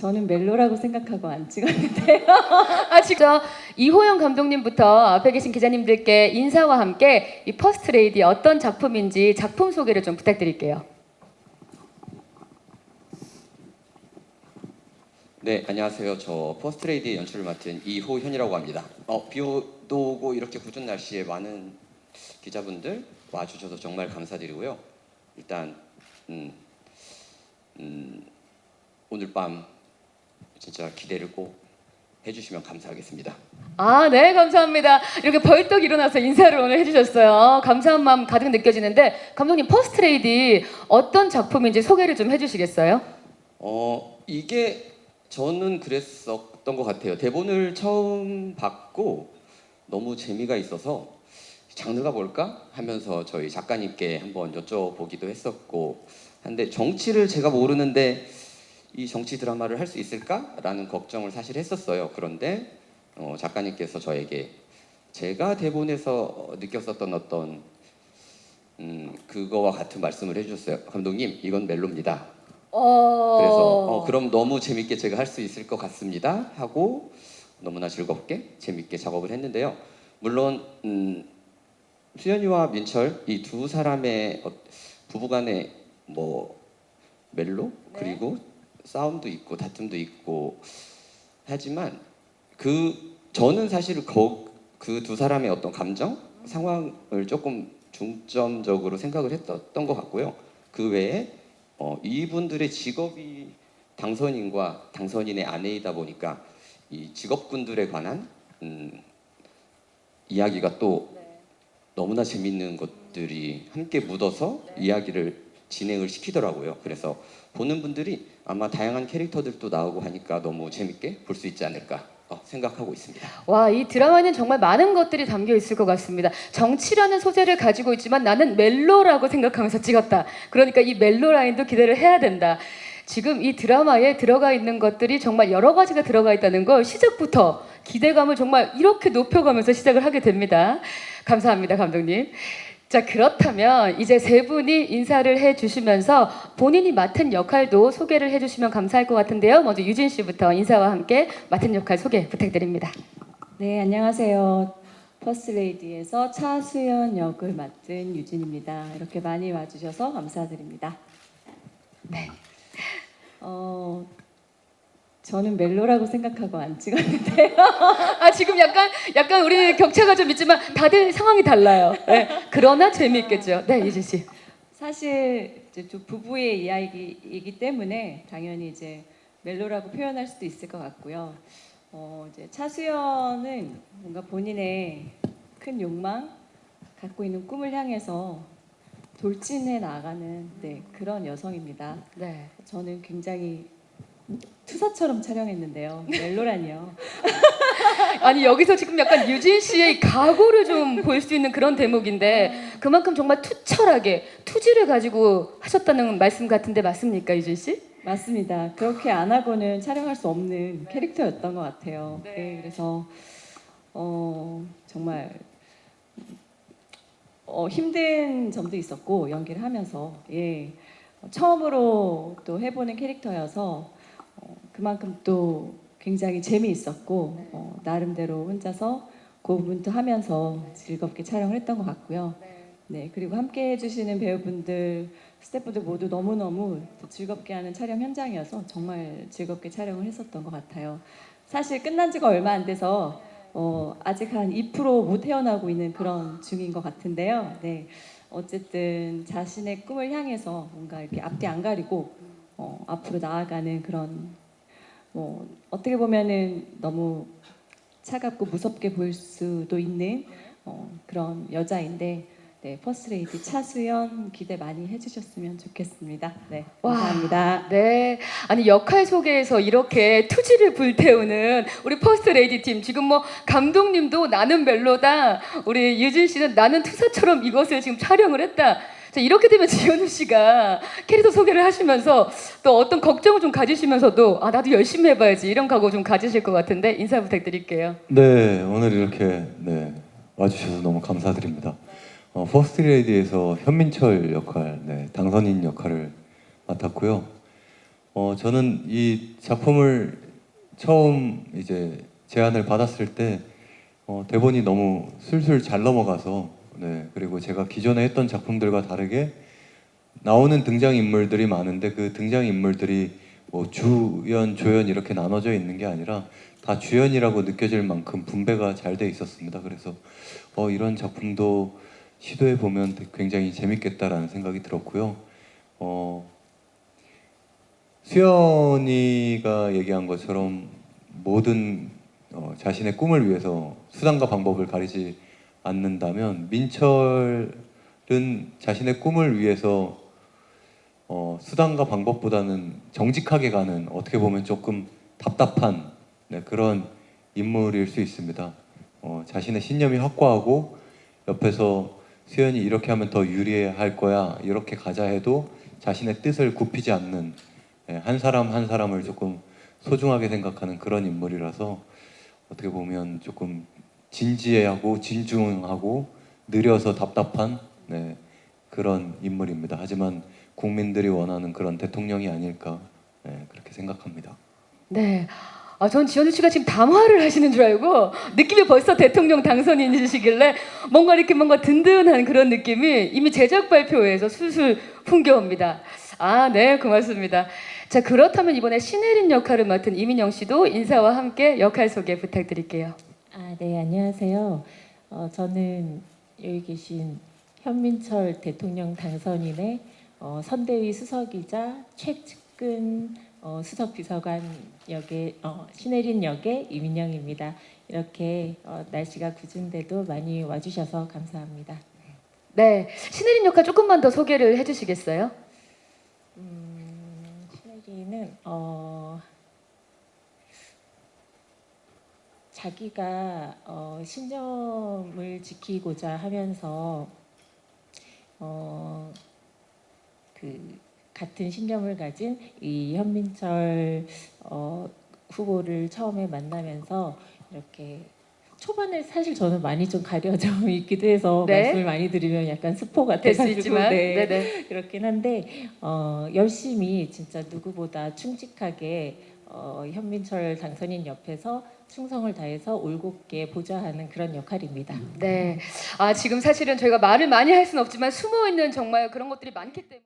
저는 멜로라고 생각하고 안 찍었는데요. 아 진짜 이호영 감독님부터 앞에 계신 기자님들께 인사와 함께 이 퍼스트 레이디 어떤 작품인지 작품 소개를 좀 부탁드릴게요. 네, 안녕하세요. 저 퍼스트 레이디 연출을 맡은 이호현이라고 합니다. 어, 비도 오고 이렇게 궂은 날씨에 많은 기자분들 와주셔서 정말 감사드리고요. 일단 음, 음, 오늘 밤 진짜 기대를 꼭 해주시면 감사하겠습니다. 아, 네, 감사합니다. 이렇게 벌떡 일어나서 인사를 오늘 해주셨어요. 감사한 마음 가득 느껴지는데 감독님 퍼스트 레이디 어떤 작품인지 소개를 좀 해주시겠어요? 어, 이게 저는 그랬었던 것 같아요. 대본을 처음 받고 너무 재미가 있어서 장르가 뭘까 하면서 저희 작가님께 한번 여쭤보기도 했었고 한데 정치를 제가 모르는데 이 정치 드라마를 할 수 있을까라는 걱정을 사실 했었어요. 그런데 어, 작가님께서 저에게 제가 대본에서 느꼈었던 어떤 음, 그거와 같은 말씀을 해주셨어요. 감독님, 이건 멜로입니다. 어... 그래서 어, 그럼 너무 재밌게 제가 할 수 있을 것 같습니다 하고 너무나 즐겁게 재밌게 작업을 했는데요. 물론 음, 수연이와 민철 이 두 사람의 어, 부부간의 뭐 멜로 네. 그리고 싸움도 있고 다툼도 있고 하지만 그 저는 사실 그 두 사람의 어떤 감정 상황을 조금 중점적으로 생각을 했던 것 같고요. 그 외에 어, 이분들의 직업이 당선인과 당선인의 아내이다 보니까 이 직업군들에 관한 음, 이야기가 또 너무나 재밌는 것들이 함께 묻어서 이야기를 진행을 시키더라고요. 그래서 보는 분들이 아마 다양한 캐릭터들도 나오고 하니까 너무 재밌게 볼 수 있지 않을까 어, 생각하고 있습니다. 와, 이 드라마는 정말 많은 것들이 담겨 있을 것 같습니다. 정치라는 소재를 가지고 있지만 나는 멜로라고 생각하면서 찍었다. 그러니까 이 멜로 라인도 기대를 해야 된다. 지금 이 드라마에 들어가 있는 것들이 정말 여러 가지가 들어가 있다는 걸 시작부터 기대감을 정말 이렇게 높여가면서 시작을 하게 됩니다. 감사합니다, 감독님. 자, 그렇다면 이제 세 분이 인사를 해 주시면서 본인이 맡은 역할도 소개를 해 주시면 감사할 것 같은데요. 먼저 유진 씨부터 인사와 함께 맡은 역할 소개 부탁드립니다. 네, 안녕하세요. 퍼스트레이디에서 차수연 역을 맡은 유진입니다. 이렇게 많이 와주셔서 감사드립니다. 네. 어, 저는 멜로라고 생각하고 안 찍었는데요. 아 지금 약간 약간 우리 격차가 좀 있지만 다들 상황이 달라요. 네. 그러나 재미있겠죠. 네 유진 씨. 사실 이제 두 부부의 이야기이기 때문에 당연히 이제 멜로라고 표현할 수도 있을 것 같고요. 어, 이제 차수연은 뭔가 본인의 큰 욕망, 갖고 있는 꿈을 향해서 돌진해 나가는 네, 그런 여성입니다. 네. 저는 굉장히 투사처럼 촬영했는데요. 멜로라니요. 아니 여기서 지금 약간 유진 씨의 각오를 좀 볼 수 있는 그런 대목인데 그만큼 정말 투철하게 투지를 가지고 하셨다는 말씀 같은데 맞습니까 유진 씨? 맞습니다. 그렇게 안 하고는 촬영할 수 없는 캐릭터였던 것 같아요. 네. 네, 그래서 어, 정말 어, 힘든 점도 있었고 연기를 하면서 예 처음으로 또 해보는 캐릭터여서 어, 그만큼 또 굉장히 재미있었고 어, 나름대로 혼자서 고분도 하면서 즐겁게 촬영을 했던 것 같고요. 네, 그리고 함께 해주시는 배우분들, 스태프들 모두 너무너무 또 즐겁게 하는 촬영 현장이어서 정말 즐겁게 촬영을 했었던 것 같아요. 사실 끝난 지가 얼마 안 돼서 어, 아직 한 2%못 헤어나고 있는 그런 중인 것 같은데요. 네, 어쨌든 자신의 꿈을 향해서 뭔가 이렇게 앞뒤 안 가리고 어, 앞으로 나아가는 그런 뭐 어떻게 보면은 너무 차갑고 무섭게 보일 수도 있는 어, 그런 여자인데 네, 퍼스트레이디 차수연 기대 많이 해주셨으면 좋겠습니다. 네, 와. 감사합니다. 네. 아니 역할 소개에서 이렇게 투지를 불태우는 우리 퍼스트 레이디 팀 지금 뭐 감독님도 나는 멜로다. 우리 유진 씨는 나는 투사처럼 이것을 지금 촬영을 했다. 자, 이렇게 되면 지현우 씨가 캐릭터 소개를 하시면서 또 어떤 걱정을 좀 가지시면서도 아 나도 열심히 해봐야지 이런 각오 좀 가지실 것 같은데 인사 부탁드릴게요. 네, 오늘 이렇게 네, 와주셔서 너무 감사드립니다. 어, 퍼스트 레이디에서 현민철 역할, 네, 당선인 역할을 맡았고요. 어, 저는 이 작품을 처음 이제 제안을 받았을 때 어, 대본이 너무 술술 잘 넘어가서 네, 그리고 제가 기존에 했던 작품들과 다르게 나오는 등장 인물들이 많은데 그 등장 인물들이 뭐 주연, 조연 이렇게 나눠져 있는 게 아니라 다 주연이라고 느껴질 만큼 분배가 잘 돼 있었습니다. 그래서 어, 이런 작품도 시도해 보면 굉장히 재밌겠다라는 생각이 들었고요. 어, 수연이가 얘기한 것처럼 모든 어, 자신의 꿈을 위해서 수단과 방법을 가리지 않는다면 민철은 자신의 꿈을 위해서 어, 수단과 방법보다는 정직하게 가는 어떻게 보면 조금 답답한 네, 그런 인물일 수 있습니다. 어, 자신의 신념이 확고하고 옆에서 수연이 이렇게 하면 더 유리할 거야 이렇게 가자 해도 자신의 뜻을 굽히지 않는 예, 한 사람 한 사람을 조금 소중하게 생각하는 그런 인물이라서 어떻게 보면 조금 진지하고 진중하고 느려서 답답한 네, 그런 인물입니다. 하지만 국민들이 원하는 그런 대통령이 아닐까 네, 그렇게 생각합니다. 네. 아, 전 지현우 씨가 지금 담화를 하시는 줄 알고 느낌이 벌써 대통령 당선인이시길래 뭔가 이렇게 뭔가 든든한 그런 느낌이 이미 제작 발표회에서 술술 풍겨옵니다. 아, 네, 고맙습니다. 자, 그렇다면 이번에 신혜린 역할을 맡은 이민영 씨도 인사와 함께 역할 소개 부탁드릴게요. 아, 네, 안녕하세요. 어, 저는 여기 계신 현민철 대통령 당선인의 어, 선대위 수석이자 최측근 어, 수석 비서관 역의 어, 신혜린 역의 이민영입니다. 이렇게 어, 날씨가 궂은데도 많이 와주셔서 감사합니다. 네, 신혜린 역할 조금만 더 소개를 해주시겠어요? 음, 신혜린은 어, 자기가 어, 신념을 지키고자 하면서 어, 그 같은 신념을 가진 이 현민철 어, 후보를 처음에 만나면서 이렇게 초반에 사실 저는 많이 좀 가려져 있기도 해서 네. 말씀을 많이 드리면 약간 수 돼가지고 있지만, 네. 네네. 그렇긴 한데 어, 열심히 진짜 누구보다 충직하게 어, 현민철 당선인 옆에서 충성을 다해서 올곧게 보좌하는 그런 역할입니다. 네. 아, 지금 사실은 저희가 말을 많이 할 수는 없지만 숨어 있는 정말 그런 것들이 많기 때문에.